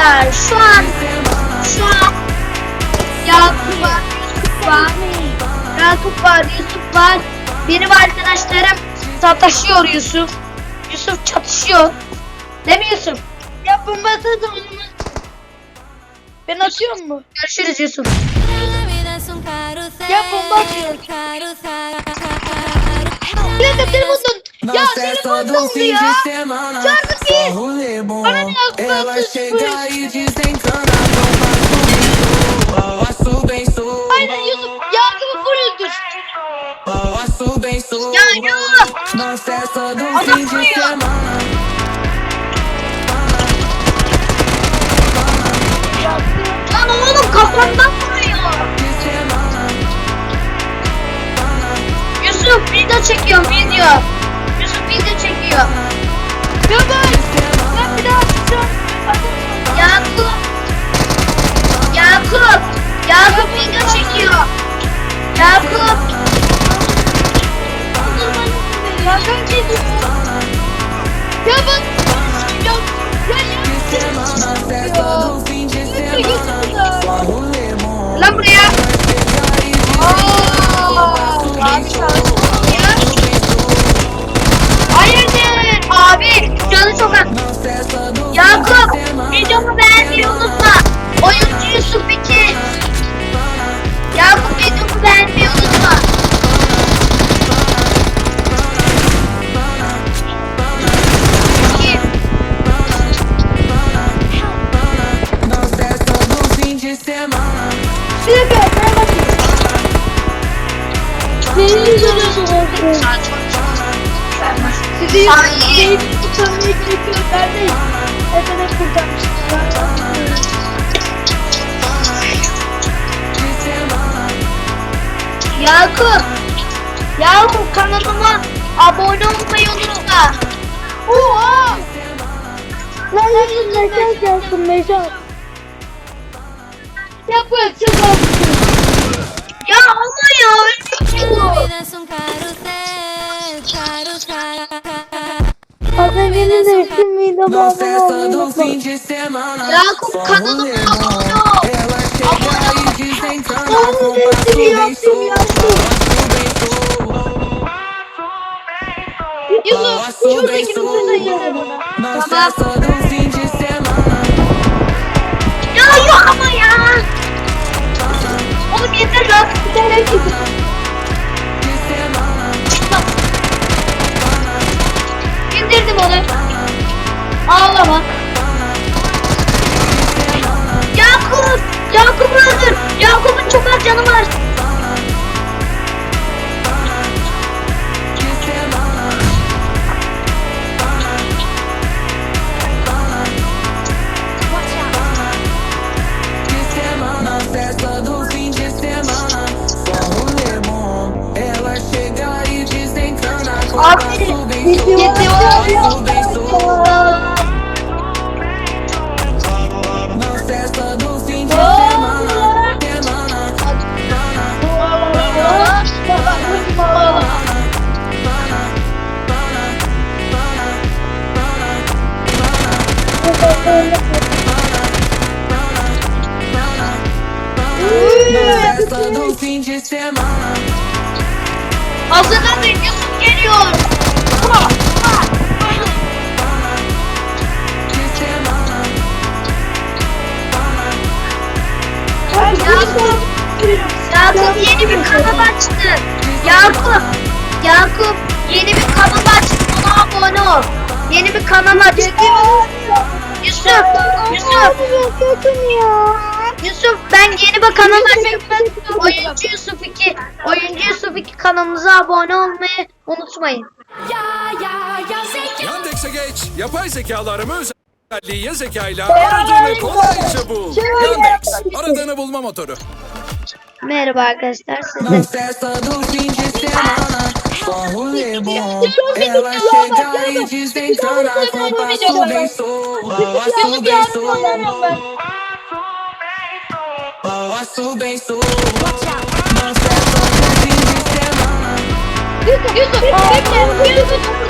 arkadaşlar şu an şu an Yakup var, Yusuf var, Yakup var, Yusuf var. Benim arkadaşlarım sataşıyor Yusuf. Yusuf çatışıyor. Değil mi Yusuf? Ya bomba atalım. Ben atıyor mu? Görüşürüz Yusuf. Ya bomba atıyor. Bir dakika telefondan. Ya telefon dondu ya. Çarpı bir. Bana ne yaptın? Aynen Yusuf. Yakup'u full öldür. Ya do Adam vuruyor. Lan oğlum kafamdan vuruyor. Yusuf video çekiyor video. Yusuf video çekiyor. Bir dakika ben bakayım. Neyi izliyorsunuz? Sizi neyi tutanmayı çekiyor. Neredeyiz? Efendim semana. Yakup. Yakup kanalıma abone olmayı unutma. Oha! Lan yüzün mesaj yazsın mesaj. Ya bu çok Ya ama ya. Az önce ne demiştin midem de semana. Yakup kanalıma abone ol. Ela chega e desencana Oğlum, com ne passo diyor, bem sul. ya? Passo Yusuf bem şuradaki sul. numarayı yaz bana. Na festa do fim de semana. Ya yok ama ya. Todo fim de semana. Nossa, tá bem, eu sou interior. Pô. Yakup. Yakup yeni bir kanal açtı. Yakup. Yakup yeni bir kanal açtı. Ona abone ol. Yeni bir kanal açtı. Yusuf. Yusuf. Yusuf ben yeni bir kanal açtım. Oyuncu Yusuf 2. Oyuncu Yusuf 2 kanalımıza abone olmayı unutmayın. Yandex'e geç. Yapay zekalarımı özelliği ya zekayla aradığını kolayca bul. Yandex. Aradığını bulma motoru. Merhaba arkadaşlar size. Yusuf, Yusuf, bekle. Yusuf,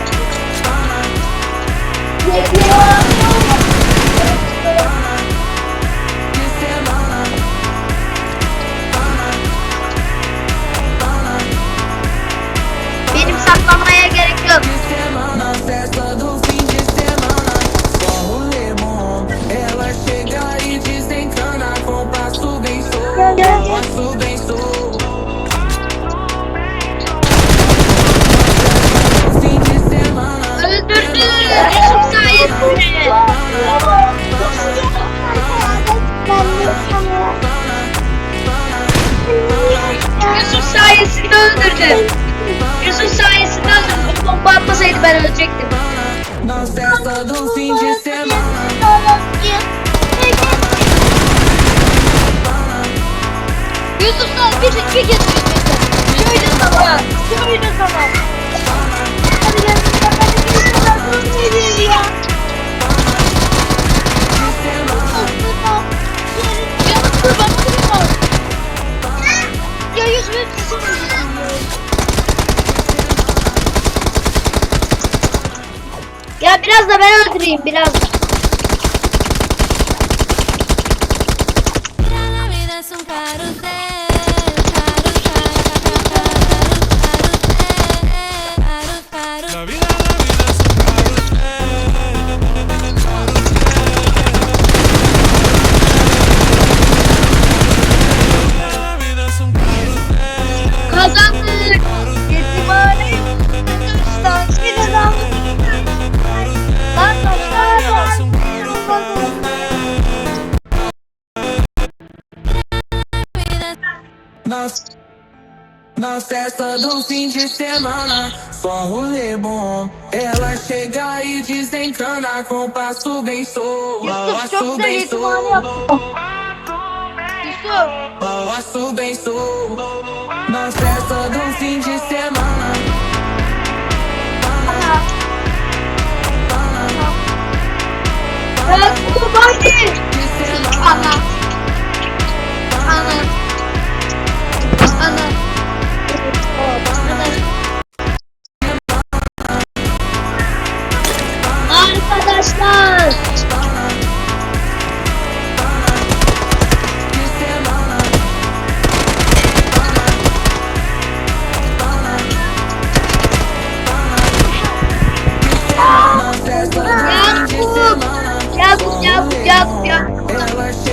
Ya biraz da ben öldüreyim biraz. La festa do fim de semana, só rolê bom. Ela chega e desencana com passo bem solto. Passo bem solto. Passo bem solto. Na festa do fim de semana. 不要，不要，不要。